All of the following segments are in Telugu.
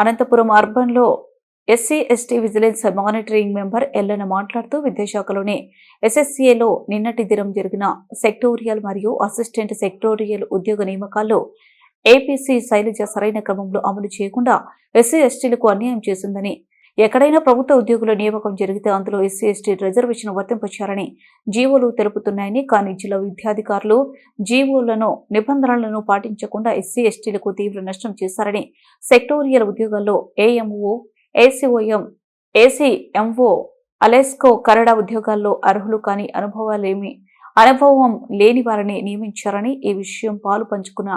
అనంతపురం అర్బన్లో SC ST vigilance monitoring member Ellanna మాట్లాడుతూ విద్యాశాఖలోని ఎస్ఎస్సీఏలో నిన్నటి దినం జరిగిన సెక్టోరియల్ మరియు అసిస్టెంట్ సెక్టోరియల్ ఉద్యోగ నియామకాల్లో ఏపీసీ శైలజ సరైన క్రమంలో అమలు చేయకుండా ఎస్సీ ఎస్టీలకు అన్యాయం చేసిందని ఎక్కడైనా ప్రభుత్వ ఉద్యోగుల నియామకం జరిగితే అందులో ఎస్సీ ఎస్టీ రిజర్వేషన్ వర్తింపచేయాలని జీవోలు తెలుపుతున్నాయని కానీ జిల్లా విద్యాధికారులు జీవోలను నిబంధనలను పాటించకుండా ఎస్సీ ఎస్టీలకు తీవ్ర నష్టం చేశారని సెక్టోరియల్ ఉద్యోగాల్లో ఏఎంఓ ఏసీఓఎం ఏసీఎంఓ అలెస్కో కరడా ఉద్యోగాల్లో అర్హులు కాని అనుభవాలేమి అనుభవం లేని వారిని నియమించారని ఈ విషయం పాలు పంచుకున్న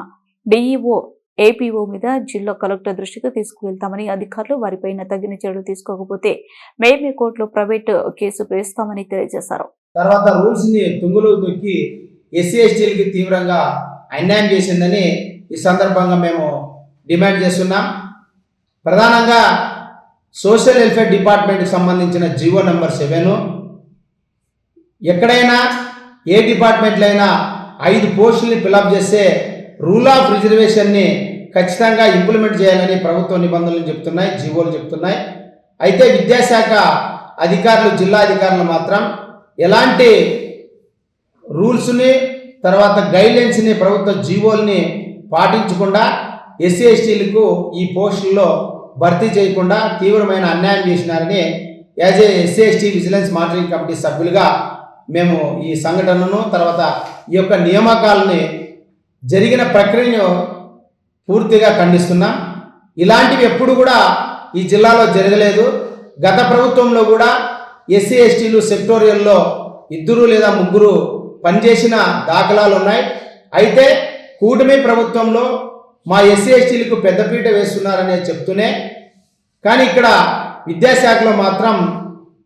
డిఈఓ ఏపీఓ మీద జిల్లా కలెక్టర్ దృష్టికి తీసుకువెళ్తామని అధికారులు వారిపైన తగిన చర్యలు తీసుకోకపోతే మేమే కోర్టులో ప్రైవేట్ కేసు వేస్తామని తెలియజేశారు. తర్వాత రూల్స్ని తుంగులో దొక్కి ఎస్సీ ఎస్టీలకి తీవ్రంగా అన్యాయం చేసిందని ఈ సందర్భంగా మేము డిమాండ్ చేస్తున్నాం. ప్రధానంగా సోషల్ వెల్ఫేర్ డిపార్ట్మెంట్కి సంబంధించిన జీవో నెంబర్ సెవెన్. ఎక్కడైనా ఏ డిపార్ట్మెంట్లో అయినా ఐదు పోస్టుల్ని ఫిలప్ చేస్తే రూల్ ఆఫ్ రిజర్వేషన్ని ఖచ్చితంగా ఇంప్లిమెంట్ చేయాలని ప్రభుత్వ నిబంధనలు చెప్తున్నాయి జీవోలు చెప్తున్నాయి. అయితే విద్యాశాఖ అధికారులు జిల్లా అధికారులు మాత్రం ఎలాంటి రూల్స్ని తర్వాత గైడ్లైన్స్ని ప్రభుత్వ జీవోల్ని పాటించకుండా ఎస్సీ ఎస్టీలకు ఈ పోస్టుల్లో భర్తీ చేయకుండా తీవ్రమైన అన్యాయం చేసినారని as a SC ST vigilance monitoring committee సభ్యులుగా మేము ఈ సంఘటనను తర్వాత ఈ యొక్క నియామకాలని జరిగిన ప్రక్రియను పూర్తిగా ఖండిస్తున్నాం. ఇలాంటివి ఎప్పుడు కూడా ఈ జిల్లాలో జరగలేదు. గత ప్రభుత్వంలో కూడా ఎస్సీ ఎస్టీలు సెక్టోరియల్లో ఇద్దరు లేదా ముగ్గురు పనిచేసిన దాఖలాలు ఉన్నాయి. అయితే కూటమి ప్రభుత్వంలో మా ఎస్సీ ఎస్టీలకు పెద్దపీట వేస్తున్నారనే చెప్తూనే కానీ ఇక్కడ విద్యాశాఖలో మాత్రం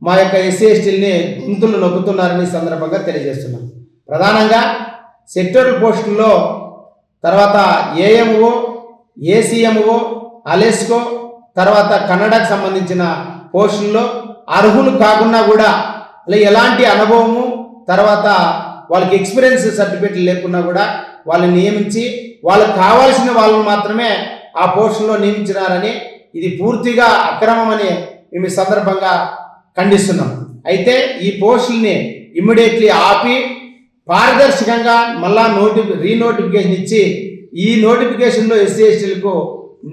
మా యొక్క ఎస్సీ ఎస్టీలని గుంతులు నొక్కుతున్నారని సందర్భంగా తెలియజేస్తున్నాం. ప్రధానంగా సెక్టోరల్ పోస్టుల్లో తర్వాత ఏఎంఓ ఏసీఎంఓ అలెస్కో తర్వాత కన్నడకు సంబంధించిన పోస్టుల్లో అర్హులు కాకుండా కూడా ఎలాంటి అనుభవము తర్వాత వాళ్ళకి ఎక్స్పీరియన్స్ సర్టిఫికేట్ లేకున్నా కూడా వాళ్ళని నియమించి వాళ్ళకి కావాల్సిన వాళ్ళని మాత్రమే ఆ పోస్టుల్లో నియమించినారని ఇది పూర్తిగా అక్రమమని మేము సందర్భంగా ఖండిస్తున్నాం. అయితే ఈ పోస్టుల్ని ఇమ్మీడియట్లీ ఆపి పారదర్శకంగా మళ్ళా నోటి రీనోటిఫికేషన్ ఇచ్చి ఈ నోటిఫికేషన్లో ఎస్సీ ఎస్టీలకు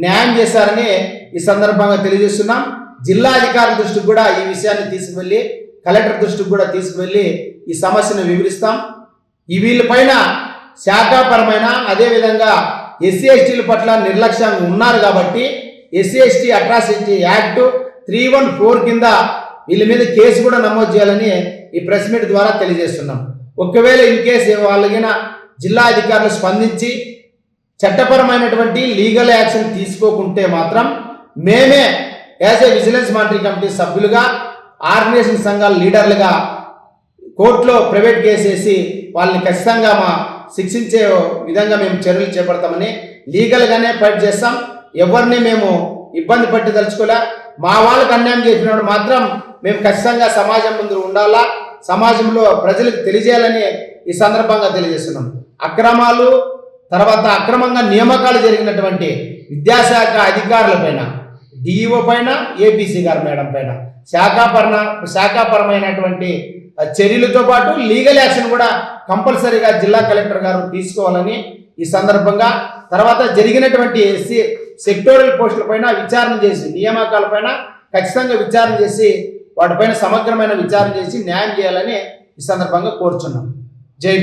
న్యాయం చేశారని ఈ సందర్భంగా తెలియజేస్తున్నాం. జిల్లా అధికారుల దృష్టికి కూడా ఈ విషయాన్ని తీసుకువెళ్ళి కలెక్టర్ దృష్టికి కూడా తీసుకువెళ్ళి ఈ సమస్యను వివరిస్తాం. ఈ వీళ్ళపైన శాఖాపరమైన అదేవిధంగా ఎస్సీ ఎస్టీల పట్ల నిర్లక్ష్యంగా ఉన్నారు కాబట్టి SC ST atrocity act three one four కింద వీళ్ళ మీద కేసు కూడా నమోదు చేయాలని ఈ ప్రెస్ మీట్ ద్వారా తెలియజేస్తున్నాం. ఒకవేళ ఇన్ కేస్ వాళ్ళగిన జిల్లా అధికారులు స్పందించి చట్టపరమైనటువంటి లీగల్ యాక్షన్ తీసుకోకుంటే మాత్రం మేమే as a vigilance monitoring committee సభ్యులుగా ఆర్గనైజేషన్ సంఘాల లీడర్లుగా కోర్టులో ప్రైవేట్ కేసు వేసి వాళ్ళని ఖచ్చితంగా మా శిక్షించే విధంగా మేము చర్యలు చేపడతామని లీగల్గానే ఫైట్ చేస్తాం. ఎవరిని మేము ఇబ్బంది పట్టి తలుచుకోలే. మా వాళ్ళకి అన్యాయం చేసినప్పుడు మాత్రం మేము ఖచ్చితంగా సమాజం ముందు ఉండాలా. సమాజంలో ప్రజలకు తెలియజేయాలని ఈ సందర్భంగా తెలియజేస్తున్నాం. అక్రమాలు తర్వాత అక్రమంగా నియామకాలు జరిగినటువంటి విద్యాశాఖ అధికారుల పైన డిఈఓ పైన ఏపీసీ గారు మేడం పైన శాఖాపరణ శాఖాపరమైనటువంటి చర్యలతో పాటు లీగల్ యాక్షన్ కూడా కంపల్సరీగా జిల్లా కలెక్టర్ గారు తీసుకోవాలని ఈ సందర్భంగా తర్వాత జరిగినటువంటి ఎస్సీ సెక్టోరియల్ పోస్టుల పైన విచారణ చేసి నియామకాల పైన ఖచ్చితంగా విచారణ చేసి వాటిపైన సమగ్రమైన విచారణ చేసి న్యాయం చేయాలని ఈ సందర్భంగా కోరుచున్నాం.